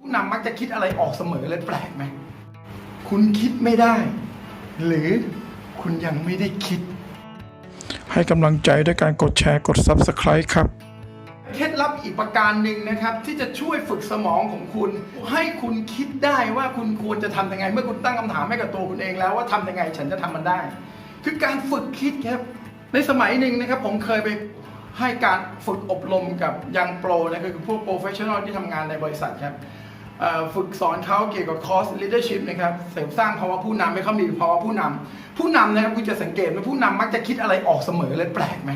ผู้นำมักจะคิดอะไรออกเสมอเลยแปลกไหม คุณคิดไม่ได้ หรือคุณยังไม่ได้คิด ให้กำลังใจด้วยการกดแชร์กด Subscribe ครับ เคล็ดลับอีกประการหนึ่งนะครับ ที่จะช่วยฝึกสมองของคุณ ให้คุณคิดได้ว่าคุณควรจะทำยังไง เมื่อคุณตั้งคำถามให้กับตัวคุณเองแล้วว่าทำยังไงฉันจะทำมันได้ คือการฝึกคิดครับ ในสมัยหนึ่งนะครับ ผมเคยไปให้การฝึกอบรมกับยังโปรนะคือพวกโปรเฟชชั่นอลที่ทำงานในบริษัทครับเอ่อ ฝึกสอนเขาเกี่ยวกับคอร์ส leadership นะครับเสริมสร้างภาวะผู้นำให้เขามีภาวะผู้นำผู้นำนะครับคุณจะสังเกตว่าผู้นำมักจะคิดอะไรออกเสมอเลยแปลกไหม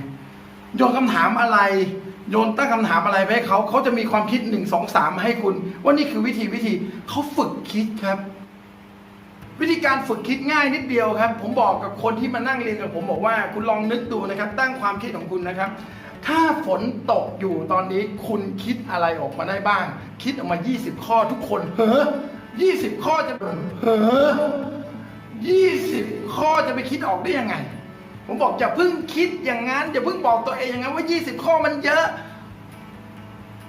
โยนคำถามอะไร โยนตั้งคำถามอะไรไปให้เขาเขาจะมีความคิดหนึ่งสองสามให้คุณ ว่านี่คือวิธีวิธีเขาฝึกคิดครับ การฝึกคิดง่ายนิดเดียวครับ ผมบอกกับคนที่มานั่งเรียนกับผมบอกว่าคุณลองนึกดูนะครับ ตั้งความคิดของคุณนะครับ ถ้าฝนตกอยู่ตอนนี้คุณคิดอะไรออกมาได้บ้าง คิดออกมา 20 ข้อทุกคน เฮ้อ20 ข้อจะเฮ้อ20 ข้อจะไปคิดออกได้ยังไง ผมบอกอย่าเพิ่งคิดอย่างนั้นอย่าเพิ่งบอกตัวเองอย่างนั้นว่า 20 ข้อมันเยอะ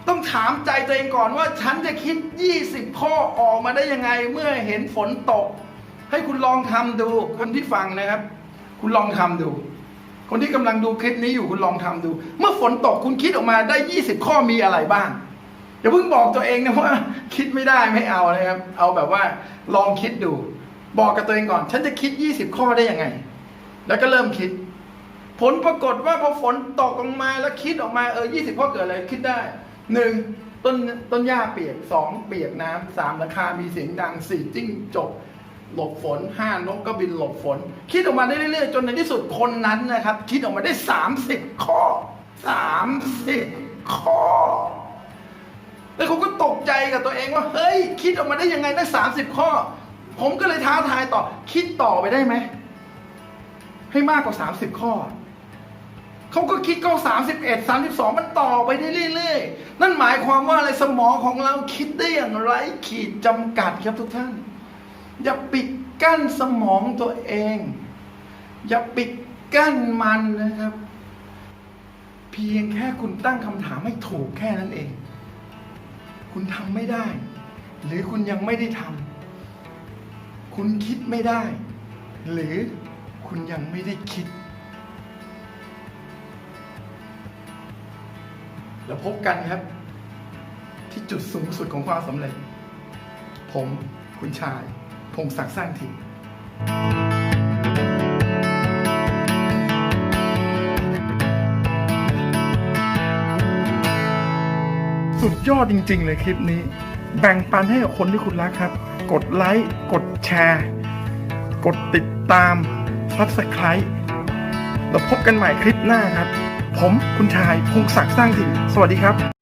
ต้องถามใจตัวเองก่อนว่าฉันจะคิด 20 ข้อออกมาได้ยังไง เมื่อเห็นฝนตก ให้คุณลองทำดูคนที่ฟังนะครับ คุณลองทำดู คนที่กำลังดูคลิปนี้อยู่คุณลองทำดู เมื่อฝนตกคุณคิดออกมาได้20ข้อมีอะไรบ้างอย่าเพิ่งบอกตัวเองนะว่า คิดไม่ได้ไม่เอานะครับ เอาแบบว่าลองคิดดู บอกกับตัวเองก่อน ฉันจะคิด20ข้อได้ยังไง แล้วก็เริ่มคิด ผลปรากฏว่าพอฝนตกลงมาแล้วคิดออกมาเออ20ข้อเกิดอะไรคิดได้หนึ่งต้นต้นหญ้าเปียกสองเปียกน้ำสามราคามีเสียงดังสี่จิ้งจก หลบฝนห้านกก็บินหลบฝน คิดออกมาได้เรื่อยๆ จนในที่สุดคนนั้นนะครับ คิดออกมาได้ 30 ข้อ 30 ข้อ แล้วเขาก็ตกใจกับตัวเองว่า เฮ้ย คิดออกมาได้ยังไงได้สามสิบข้อ ผมก็เลยท้าทายต่อ คิดต่อไปได้ไหม ให้มากกว่าสามสิบข้อเขาก็คิดก็สามสิบเอ็ดสามสิบสองมันต่อไปได้เรื่อยๆ นั่นหมายความว่าอะไรสมองของเราคิดได้อย่างไรขีดจำกัดครับทุกท่าน อย่าปิดกั้นสมองตัวเอง อย่าปิดกั้นมันนะครับ เพียงแค่คุณตั้งคำถามให้ถูกแค่นั้นเอง คุณทำไม่ได้ หรือคุณยังไม่ได้ทำคุณคิดไม่ได้ หรือคุณยังไม่ได้คิด แล้วพบกันครับ ที่จุดสูงสุดของความสำเร็จ ผมคุณชาย พงศักดิ์สร้างถิ่นสุดยอดจริง ๆ เลยคลิปนี้ แบ่งปันให้กับคนที่คุณรักครับ กดไลค์ กดแชร์ กดติดตาม Subscribe แล้วพบกันใหม่คลิปหน้าครับ ผมคุณชายพงศักดิ์สร้างถิ่นสวัสดีครับ